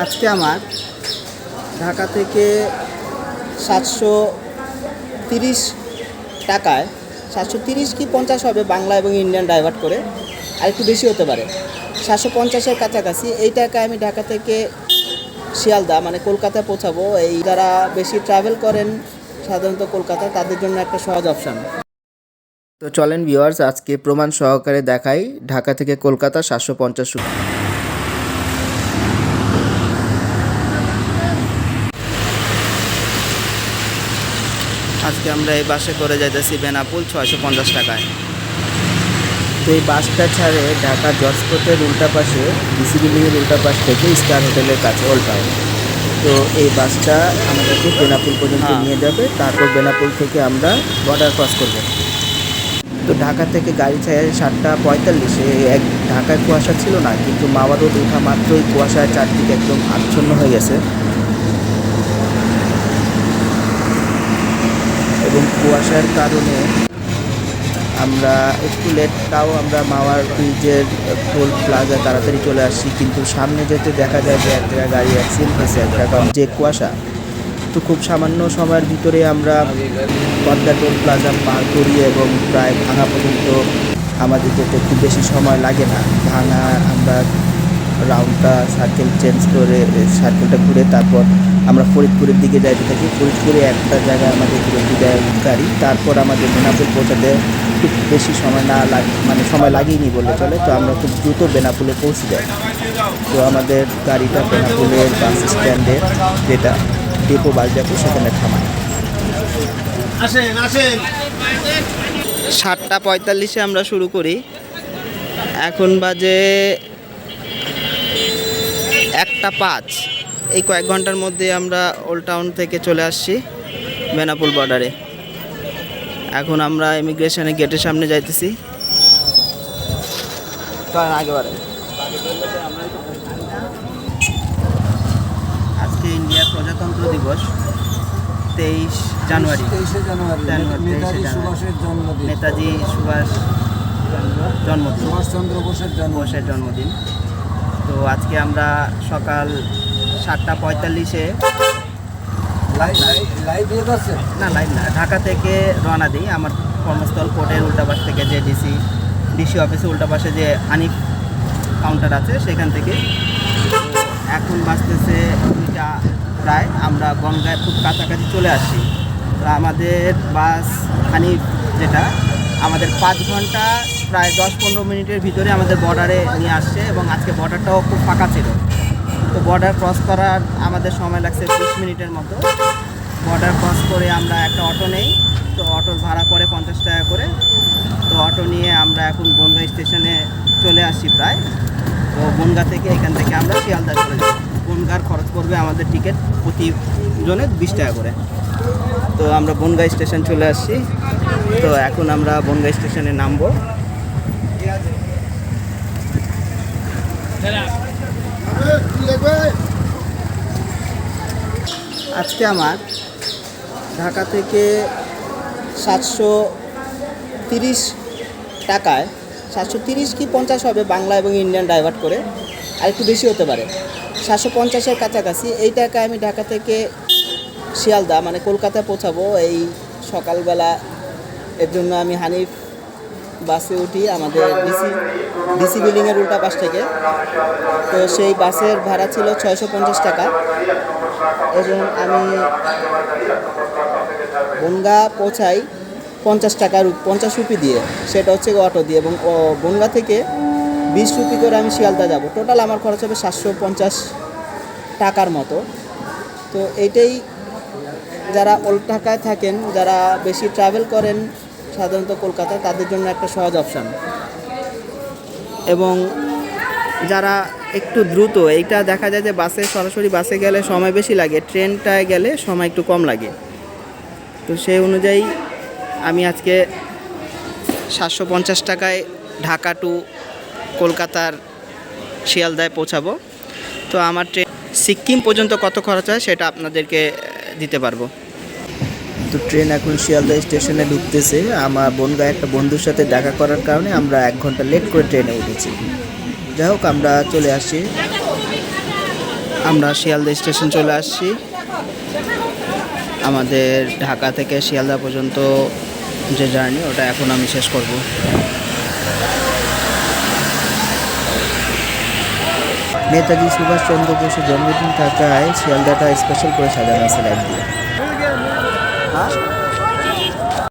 আজকে আমার ঢাকা থেকে সাতশো তিরিশ টাকায়, সাতশো তিরিশ কি পঞ্চাশ হবে বাংলা এবং ইন্ডিয়ান ডাইভার্ট করে, আর একটু বেশি হতে পারে। সাতশো পঞ্চাশের কাছাকাছি, এই টাকায় আমি ঢাকা থেকে শিয়ালদা মানে কলকাতায় পৌঁছাবো। এই যারা বেশি ট্রাভেল করেন, সাধারণত কলকাতা তাদের জন্য একটা সহজ অপশান তো চলেন ভিউয়ার্স আজকে প্রমাণ সহকারে দেখাই ঢাকা থেকে কলকাতা সাতশো পঞ্চাশ আজকে আমরা এই বাসে করে যাইতেছি বেনাপুল ছয়শো পঞ্চাশ টাকায়। তো এই বাসটা ছাড়ে ঢাকা জজকোটের উল্টা পাশে ডিসি বিল্ডিংয়ের উল্টা পাশ থেকে স্টার হোটেলের কাছে ওল্ড টাউন। তো এই বাসটা আমাদেরকে বেনাপুল পর্যন্ত হ্যাঁ। নিয়ে যাবে তারপর বেনাপুল থেকে আমরা বর্ডার ক্রস করব। তো ঢাকা থেকে গাড়ি ছাড়ে সাতটা পঁয়তাল্লিশে এক ঢাকায় কুয়াশা ছিল না কিন্তু মাওয়া রোড ওঠা মাত্রই কুয়াশায় চারদিকে একদম আচ্ছন্ন হয়ে গেছে। এবং কুয়াশার কারণে আমরা একটু লেট তাও আমরা মাওয়ার ব্রিজের টোল প্লাজা তাড়াতাড়ি চলে আসছি। কিন্তু সামনে যেতে দেখা যায় যে এক জায়গায় গাড়ি অ্যাক্সিডেন্ট হয়েছে একটা কারণ যে কুয়াশা। তো খুব সামান্য সময়ের ভিতরে আমরা পদ্মা টোল প্লাজা পার করি এবং প্রায় ভাঙা পর্যন্ত আমাদের যেতে খুব বেশি সময় লাগে না। ভাঙা আমরা রাউন্ডটা সার্কেল চেঞ্জ করে সার্কেলটা ঘুরে তারপর আমরা ফরিদপুরের দিকে যাইতে থাকি ফরিদপুরে একটা জায়গায় আমাদের বিরতি দেয় গাড়ি। তারপর আমাদের বেনাপুল পৌঁছাতে খুব বেশি সময় না লাগ মানে সময় লাগেইনি বললে চলে। তো আমরা খুব দ্রুত বেনাপুলে পৌঁছে যাই। তো আমাদের গাড়িটা বেনাপুলের বাস স্ট্যান্ডে যেটা ডেপো বাস ডেপো সেখানে থামায়। আসেন আসেন। সাতটা পঁয়তাল্লিশে আমরা শুরু করি। এখন বাজে একটা পাঁচ। এই কয়েক ঘণ্টার মধ্যে আমরা ওল্ড টাউন থেকে চলে আসছি বেনাপুল বর্ডারে এখন আমরা ইমিগ্রেশনের গেটের সামনে যাইতেছি। আজকে ইন্ডিয়ার প্রজাতন্ত্র দিবস তেইশ জানুয়ারি। তেইশে জানুয়ারি নেতাজি 23শে জানুয়ারি। নেতাজি সুভাষ চন্দ্র জন্মদিন সুভাষচন্দ্র বোসের জন্ম জন্মদিন। তো আজকে আমরা সকাল সাতটা পঁয়তাল্লিশে না লাইভ না ঢাকা থেকে রওনা দিই। আমার কর্মস্থল কোর্টের উল্টা পাশ থেকে যে ডিসি ডিসি অফিসে উল্টাপাশে যে হানিফ কাউন্টার আছে সেখান থেকে। এখন বাজতেছে দুইটা প্রায়। আমরা গঙ্গায় খুব কাছাকাছি চলে আসি তো আমাদের বাস হানিফ যেটা আমাদের পাঁচ ঘণ্টা, প্রায় দশ পনেরো মিনিটের ভিতরে আমাদের বর্ডারে নিয়ে আসছে এবং আজকে বর্ডারটাও খুব ফাঁকা ছিল। তো বর্ডার ক্রস করার আমাদের সময় লাগছে বিশ মিনিটের মতো। বর্ডার ক্রস করে আমরা একটা অটো নেই, তো অটোর ভাড়া পড়ে পঞ্চাশ টাকা করে। তো অটো নিয়ে আমরা এখন বনগাঁ স্টেশনে চলে আসছি প্রায়। তো বনগাঁ থেকে এখান থেকে আমরা শিয়ালদা চলে যাব। বনগাঁর খরচ পড়বে আমাদের টিকিট প্রতি জনে বিশ টাকা করে। তো আমরা বনগাঁ স্টেশন চলে আসছি। তো এখন আমরা বনগাঁ স্টেশনে নামবো। আজকে আমার ঢাকা থেকে সাতশো তিরিশ টাকায়, সাতশো তিরিশ কি পঞ্চাশ হবে বাংলা এবং ইন্ডিয়ান ডাইভার্ট করে, আর একটু বেশি হতে পারে। সাতশো পঞ্চাশের কাছাকাছি, এই টাকায় আমি ঢাকা থেকে শিয়ালদা মানে কলকাতায় পৌঁছাবো এই সকালবেলা। এর জন্য আমি হানিফ বাসে উঠি আমাদের ডিসি ডিসি বিল্ডিংয়ের উল্টা পাশ থেকে। তো সেই বাসের ভাড়া ছিল ছয়শো পঞ্চাশ টাকা। এবং আমি বনগা পৌঁছাই পঞ্চাশ টাকার পঞ্চাশ রুপি দিয়ে। সেটা হচ্ছে অটো দিয়ে এবং, ও, বনগা থেকে বিশ রুপি করে আমি শিয়ালদা যাব। টোটাল আমার খরচ হবে সাতশো পঞ্চাশ টাকার মতো। তো এইটাই যারা ওল্ড ঢাকায় থাকেন, যারা বেশি ট্রাভেল করেন, সাধারণত কলকাতা তাদের জন্য একটা সহজ অপশান এবং যারা একটু দ্রুত, এইটা দেখা যায় যে বাসে, সরাসরি বাসে গেলে সময় বেশি লাগে, ট্রেনটায় গেলে সময় একটু কম লাগে। তো সেই অনুযায়ী আমি আজকে সাতশো পঞ্চাশ টাকায় ঢাকা টু কলকাতার শিয়ালদায় পৌঁছাবো। তো আমার ট্রেন সিকিম পর্যন্ত কত খরচ হয় সেটা আপনাদেরকে দিতে পারব। তো ট্রেন এখন শিয়ালদা স্টেশনে ঢুকতেছে, আমার বনগাঁ একটা বন্ধুর সাথে দেখা করার কারণে আমরা এক ঘণ্টা লেট করে ট্রেনে উঠেছি। যাই হোক, আমরা চলে আসি। আমরা শিয়ালদা স্টেশন চলে আসছি। আমাদের ঢাকা থেকে শিয়ালদা পর্যন্ত যে জার্নি, ওটা এখন আমি শেষ করব। নেতাজি সুভাষচন্দ্র বসু জন্মদিন থাকায় শিয়ালদাটা স্পেশাল করে সাজানো আছে দিয়ে। 啊？